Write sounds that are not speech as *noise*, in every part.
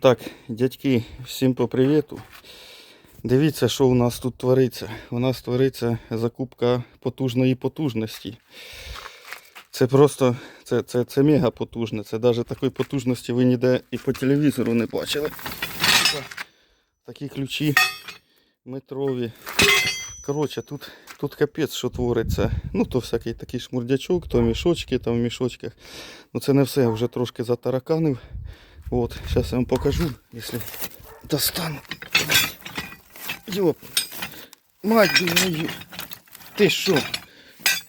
Так, дядьки, всім по привіту. Дивіться, що у нас тут твориться. У нас твориться закупка потужної потужності. Це просто це, це, це мега потужне. Це навіть такої потужності ви ніде і по телевізору не бачили. Такі ключі метрові. Коротше, тут, тут капець, що твориться. Ну, то всякий такий шмурдячок, то мішочки там в мішочках. Ну це не все, вже трошки затараканив. Вот, сейчас я вам покажу, если достану. Ёп, мать мою, ти що?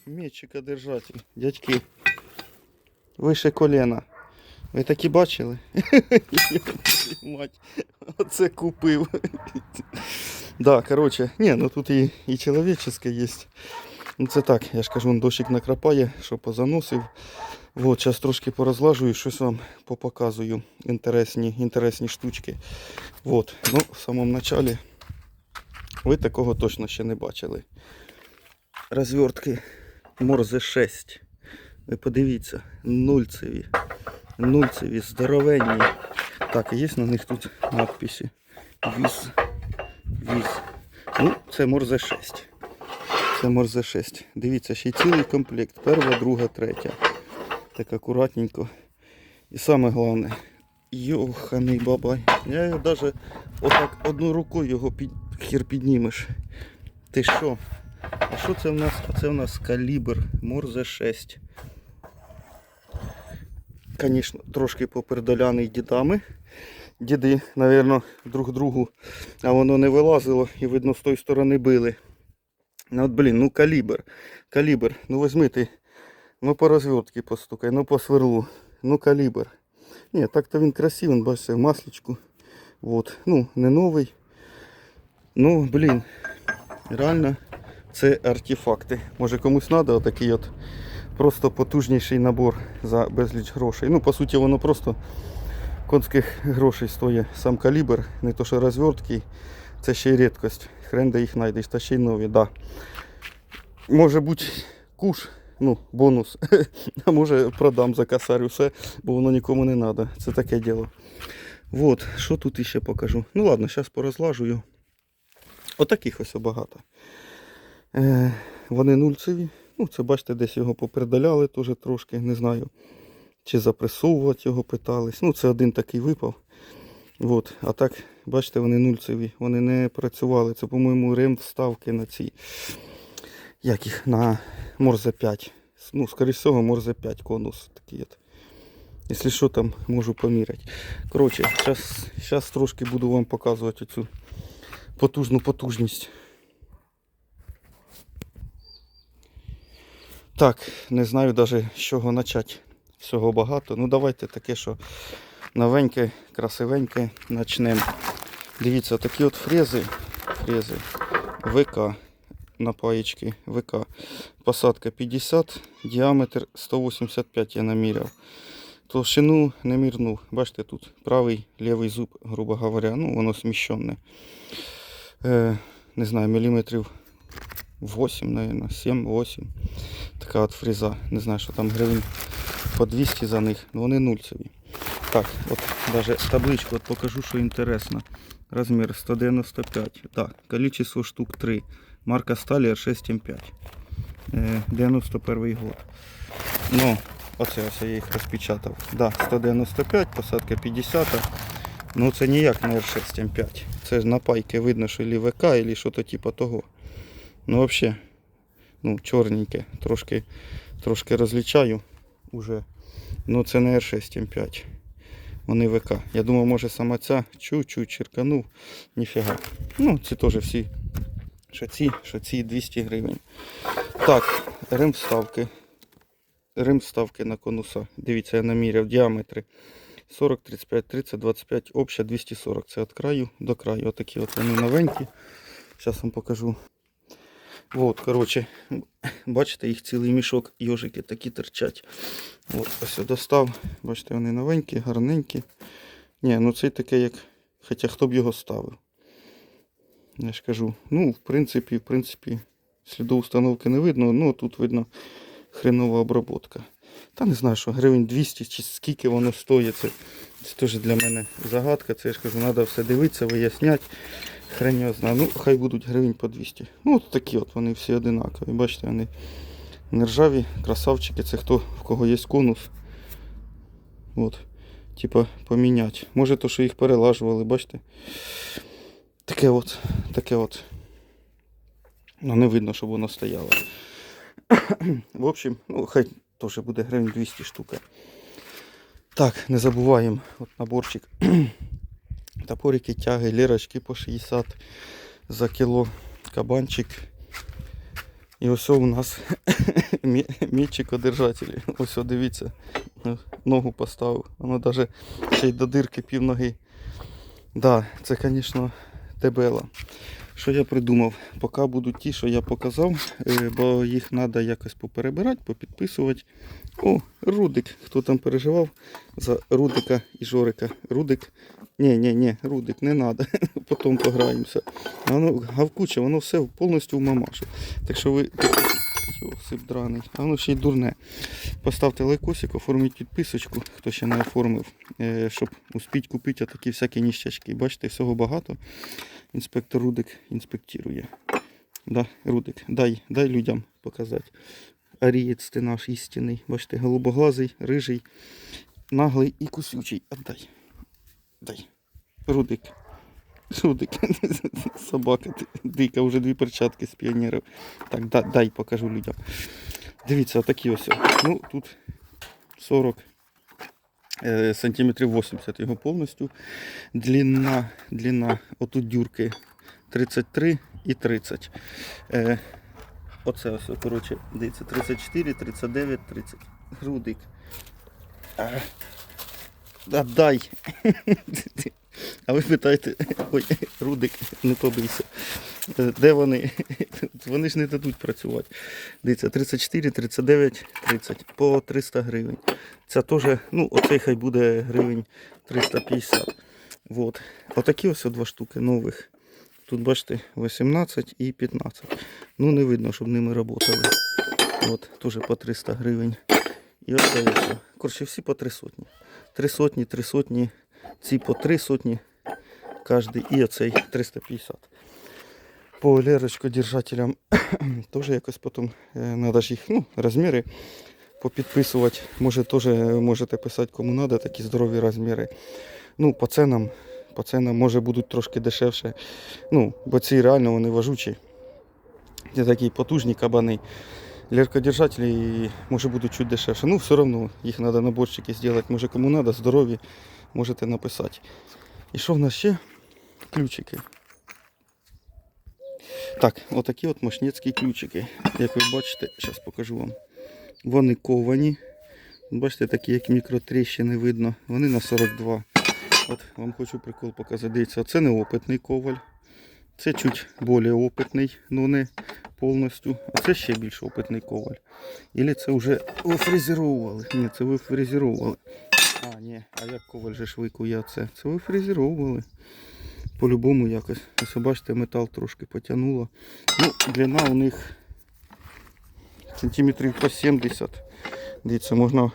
Мечика держатель, дядьки. Вище колена. Ви такі бачили? *laughs* Мать, оце купив. Да, короче, не, ну тут і, і чоловічеske є. Ну це так, я ж кажу, он дощик накрапає, що позаносив. Вот, зараз трошки порозлажую, щось вам попоказую. Інтересні, інтересні штучки. Вот, ну, в самому началі ви такого точно ще не бачили. Розвертки Морзе 6. Ви подивіться, нульцеві. Нульцеві, здоровенні. Так, є на них тут надписи. Віз. Віз. Ну, це Морзе 6. Це Морзе 6. Дивіться, ще й цілий комплект. Перша, друга, третя. Так акуратненько. І саме головне, йоханий бабай. Я його навіть отак одну рукою його під, хір піднімеш. Ти що? А що це в нас? Це в нас калібр Морзе 6. Звісно, трошки попередаляний дідами. Діди, мабуть, друг другу, а воно не вилазило і видно з тої сторони били. Ну от, блін, ну калібр. Калібр. Ну візьми ти. Ну по розвертці постукай, ну по сверлу. Ну калібр. Ні, так-то він красивий, бачите, в масличку. Вот. Ну, не новий. Ну, блін. Реально, це артефакти. Може комусь треба отакий от просто потужніший набор за безліч грошей. Ну, по суті, воно просто конських грошей стоїть сам калібр, не то що розвертки. Це ще й рідкость. Хрен де їх знайдеш, та ще й нові, да. Може бути куш, ну, бонус. *laughs* А може продам за косарю все, бо воно нікому не треба. Це таке діло. Вот, що тут іще покажу. Ну ладно, зараз порозлажую. Отаких ось багато. Е, вони нульцеві. Ну, це бачите, десь його попередаляли теж трошки, не знаю. Чи запресовувати його питались. Ну, це один такий випав. От. А так, бачите, вони нульцеві. Вони не працювали. Це, по-моєму, рем вставки на ці. Як їх на Морзе 5. Ну, скоріш всього, Морзе 5 конус такий от. Якщо що там, можу поміряти. Коротше, зараз, трошки буду вам показувати цю потужну потужність. Так, не знаю навіть з чого почати. Всього багато. Ну давайте таке, що новеньке, красивеньке почнемо. Дивіться, такі от фрези. Фрези ВК на паєчки ВК. Посадка 50, діаметр 185 я наміряв. Толщину не мірнув. Бачите, тут правий лівий зуб, грубо говоря, ну воно сміщене. Е, не знаю, міліметрів 8, наверное, 7-8. Така от фреза. Не знаю, що там гривень по 200 за них. Ну вони нульцеві. Так, от даже табличку от покажу, що інтересно. Розмір 195. Так, количество штук 3. Марка сталі R6M5. Е, 91 год. Ну, оце ось я їх розпечатав. Да, 195, посадка 50. Ну це ніяк не R6M5. Це ж на пайки видно, що лі ВК, або що то типу того. Ну взагалі, ну, чорненьке, трошки, трошки розлічаю уже. Ну це не R6M5. Вони ВК. Я думав, може сама ця чуть-чуть черканув. Ніфіга. Ну, ці теж всі. Що ці, що ці 200 гривень. Так, рем вставки. Рем вставки на конуса. Дивіться, я наміряв діаметри. 40, 35, 30, 25, обща 240. Це від краю до краю. Отакі от вони новенькі. Зараз вам покажу. Вот, коротше, бачите, їх цілий мішок, йожики такі терчать. От, ось достав. Бачите, вони новенькі, гарненькі. Ні, ну цей таке як. Хоча хто б його ставив. Я ж кажу. Ну, в принципі, в принципі, сліду установки не видно, ну тут видно хренова обробка. Та не знаю, що гривень 200 чи скільки воно стоїть. Це, це теж для мене загадка. Це я ж кажу, треба все дивитися, виясняти. Хрень його знає. Ну, хай будуть гривень по 200. Ну, от такі от вони всі одинакові. Бачите, вони нержаві, красавчики. Це хто в кого є конус. От. Типа поміняти. Може то, що їх перелажували, бачите? Таке от, таке от. Ну, не видно, щоб воно стояло. В общем, ну, хай теж буде гривень 200 штука. Так, не забуваємо, от наборчик. *clears throat* Топорики, тяги, лірочки по 60 за кіло, кабанчик. І ось у нас *clears throat* мі- мітчик одержателі. Ось дивіться, ногу поставив. Воно навіть ще й до дирки пів ноги. Да, це, звісно, дебела. Що я придумав? Поки будуть ті, що я показав, е, бо їх треба якось поперебирати, попідписувати. О, Рудик. Хто там переживав за Рудика і Жорика? Рудик. Ні, ні, ні, Рудик, не треба. *laughs* Потім пограємося. Воно гавкуче, воно все повністю в мамашу. Так що ви. Йосип драний. А воно ще й дурне. Поставте лайкосик, оформіть підписочку, хто ще не оформив, е, щоб успіть купити такі всякі ніщачки. Бачите, всього багато. Інспектор Рудик інспектує. Да, Рудик, дай, дай людям показати. Арієць ти наш істинний. Бачите, голубоглазий, рижий, наглий і кусючий. Отдай. Дай. Рудик. Рудик. *laughs* Собака дика, вже дві перчатки з піонерів. Так, да, дай покажу людям. Дивіться, отакі ось. Ну, тут 40 е, сантиметрів 80 його повністю. Длина, длина отут дюрки 33 і 30. Е, оце ось, коротше, дивіться, 34, 39, 30. Грудик. А, да, дай. *laughs* А ви питаєте, ой, Рудик, не побийся. Де вони? Вони ж не дадуть працювати. Дивіться, 34, 39, 30 по 300 гривень. Це теж, ну, оцей хай буде гривень 350. Вот. Отакі ось два штуки нових. Тут бачите 18 і 15. Ну не видно, щоб ними працювали. От, теж по 300 гривень. І ось. Коротше, всі по 3 сотні. 3 сотні, 3 сотні, ці по 3 сотні кожний. І оцей 350. По лерочкодержателям *coughs* теж якось потім треба ж їх, ну, розміри попідписувати. Може теж можете писати кому треба такі здорові розміри. Ну, по ценам, по ценам може будуть трошки дешевше. Ну, бо ці реально вони важучі. Це такі потужні кабани. Леркодержателі може будуть чуть дешевше. Ну, все одно їх треба наборчики зробити. Може кому треба, здорові, можете написати. І що в нас ще? Ключики. Так, отакі от мощницькі ключики. Як ви бачите, зараз покажу вам. Вони ковані. Бачите, такі як мікротріщини видно. Вони на 42. От вам хочу прикол показати. Дивіться, це не опитний коваль. Це чуть більш опитний, але не повністю. А це ще більш опитний коваль. Ілі це вже вифрезеровували. Ні, це ви фрезеровували. А, ні, а як коваль же ж викує це? Це ви фрезеровували. По-любому якось. Ось бачите, метал трошки потягнуло. Ну, длина у них сантиметрів по 70. Дивіться, можна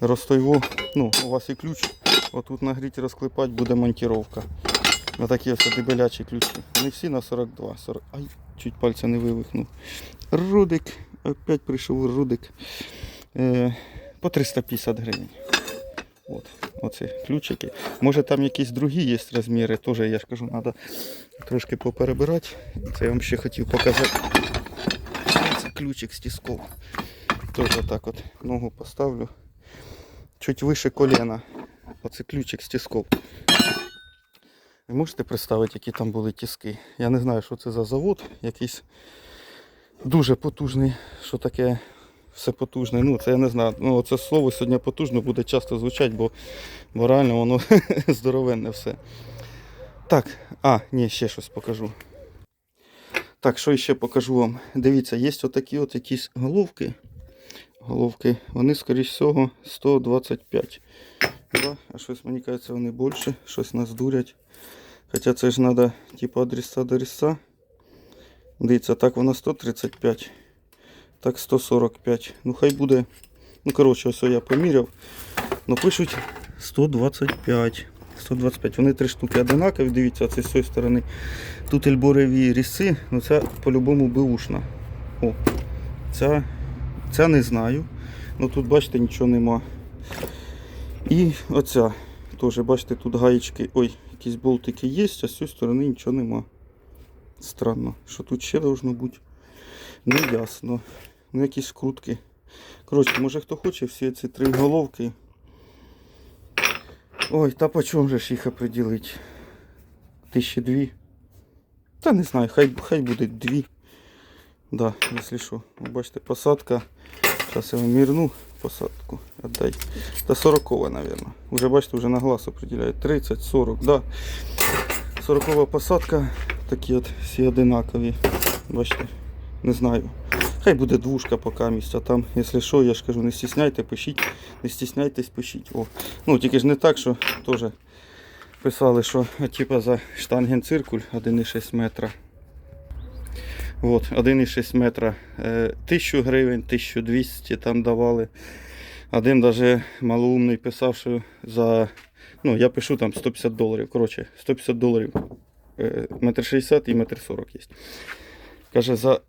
розтойво. Ну, у вас і ключ. Отут нагріти, розклепати буде монтировка. Отакі ось дебелячі ключі. Вони всі на 42. 40. Ай, чуть пальця не вивихнув. Рудик. Опять прийшов рудик. Е, по 350 гривень. От, оці ключики. Може там якісь другі є розміри, теж я ж кажу, треба трошки поперебирати. Це я вам ще хотів показати. Це ключик з тиском. Теж отак от ногу поставлю. Чуть вище коліна. Оце ключик з тиском. Ви можете представити, які там були тиски? Я не знаю, що це за завод, якийсь дуже потужний, що таке все потужне. Ну, це я не знаю. Ну, це слово сьогодні потужно буде часто звучати, бо, бо реально воно *laughs* здоровенне все. Так, а, ні, ще щось покажу. Так, що ще покажу вам. Дивіться, є отакі от якісь головки. Головки, вони, скоріш всього, 125. Да? А щось мені кажеться, вони більше, щось нас дурять. Хоча це ж треба, типу, адреса до адреса. Дивіться, так вона 135, так 145. Ну хай буде Ну, коротше, ось я поміряв. Ну, пишуть 125. 125. Вони три штуки одинакові, дивіться, це з цієї сторони. Тут ельбореві ріси, ну це по-любому беушна. О, ця, ця не знаю. Ну тут, бачите, нічого нема. І оця. Теж, бачите, тут гаєчки. Ой, якісь болтики є, а з цієї сторони нічого нема. Странно, що тут ще должно бути. Не ясно. Ну, якісь скрутки. Коротше, може хто хоче всі ці три головки. Ой, та по чому же ж їх определити? Тисячі дві. Та не знаю, хай, хай буде дві. Да, якщо що. Бачите, посадка. Зараз я вам посадку. Отдай. Та 40, мабуть. Уже бачите, вже на глаз определяє. 30, 40, да. 40 посадка. Такі от всі одинакові. Бачите, не знаю. Хай буде двушка поки місця. Там, якщо що, я ж кажу, не стісняйте, пишіть, не стісняйтесь, пишіть. О. Ну, тільки ж не так, що теж писали, що е, типа за штангенциркуль 1,6 метра. От, 1,6 метра. Е, 1000 гривень, 1200 там давали. Один даже малоумний писав, що за. Ну, я пишу там 150 доларів. Коротше, 150 доларів. Е, метр 60 і метр 40 є. Каже, за.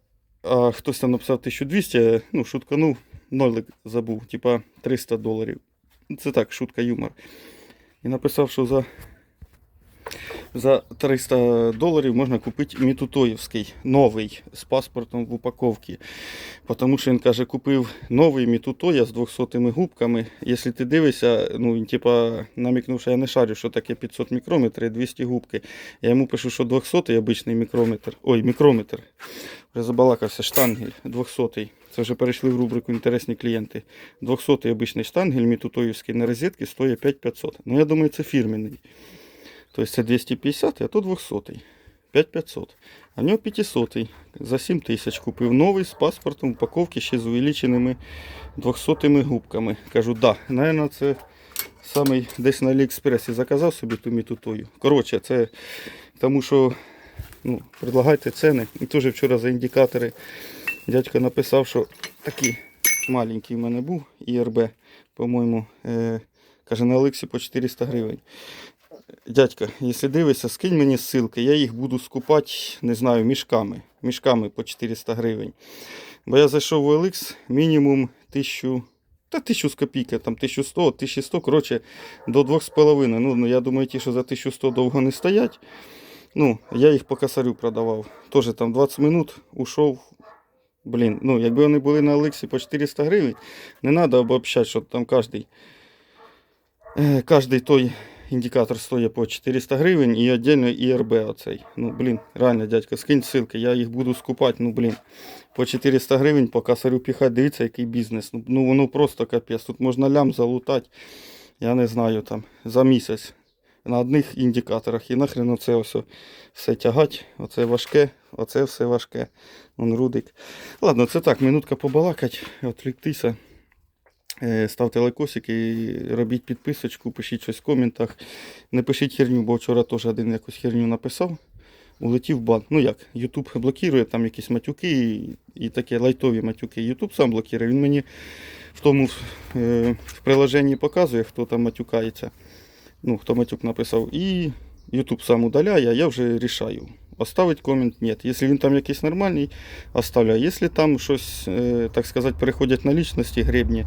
А хтось там написав 1200, ну, шутканув, нолик забув, типа 300 доларів. Це так, шутка, юмор. І написав, що за, за 300 доларів можна купити Мітутоївський новий з паспортом в упаковці. Тому що він каже, купив новий Мітутоя з 200 губками. Якщо ти дивишся, ну він типа намікнув, що я не шарю, що таке 500 мікрометрів і 200 губки. Я йому пишу, що 200 обичний мікрометр. Ой, мікрометр. Вже забалакався, штангель 200. Це вже перейшли в рубрику інтересні клієнти. 200 обичний штангель мітутоївський на розетки стоїть 5500. Ну я думаю, це фірменний. Тобто це 250, а то 200. 5500. А в нього 500. За 7 тисяч купив новий з паспортом упаковки ще з увеличеними 200 губками. Кажу, да, наверное, це самий десь на Аліекспресі заказав собі ту мітутою. Коротше, це тому що ну, предлагайте ціни. І теж вчора за індикатори дядько написав, що такий маленький в мене був ІРБ, по-моєму, е, каже, на Олексі по 400 гривень. Дядька, якщо дивишся, скинь мені ссылки, я їх буду скупати, не знаю, мішками. Мішками по 400 гривень. Бо я зайшов в OLX мінімум 1000, та 1000 з копійки, там 1100, 1100, коротше, до 2,5. Ну, ну, я думаю, ті, що за 1100 довго не стоять. Ну, я їх по косарю продавав. Тоже там 20 минут ушов. Блін, ну якби вони були на Олексі по 400 гривень, не треба обобщати, що там кожний, е, кожний той індикатор стоїть по 400 гривень і віддільно ІРБ оцей. Ну, блін, реально, дядько, скинь ссылки, я їх буду скупати, ну, блін, по 400 гривень по косарю піхати, дивіться, який бізнес. Ну, ну воно просто капець. Тут можна лям залутати, я не знаю, там, за місяць на одних індикаторах. І нахрен оце ось все тягать, оце важке, оце все важке. Вон рудик. Ладно, це так, минутка побалакать, відвліктися. Е, Ставте лайкосики, робіть підписочку, пишіть щось в коментах. Не пишіть херню, бо вчора теж один якусь херню написав. Улетів бан. Ну як, YouTube блокує там якісь матюки і, і такі лайтові матюки. YouTube сам блокує. Він мені в тому е, в приложенні показує, хто там матюкається. Ну, хто матюк написав. І YouTube сам удаляє, а я вже рішаю. Оставить комент ні. Якщо він там якийсь нормальний, оставляю. Якщо там щось, е, так сказати, переходять на лічності гребні,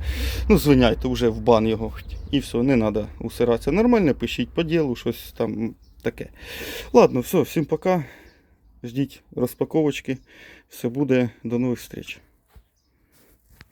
ну звиняйте вже в бан його. І все, не треба усиратися. Нормально пишіть по ділу, щось там таке. Ладно, все, всім пока. Ждіть розпаковочки. Все буде. До нових зустріч.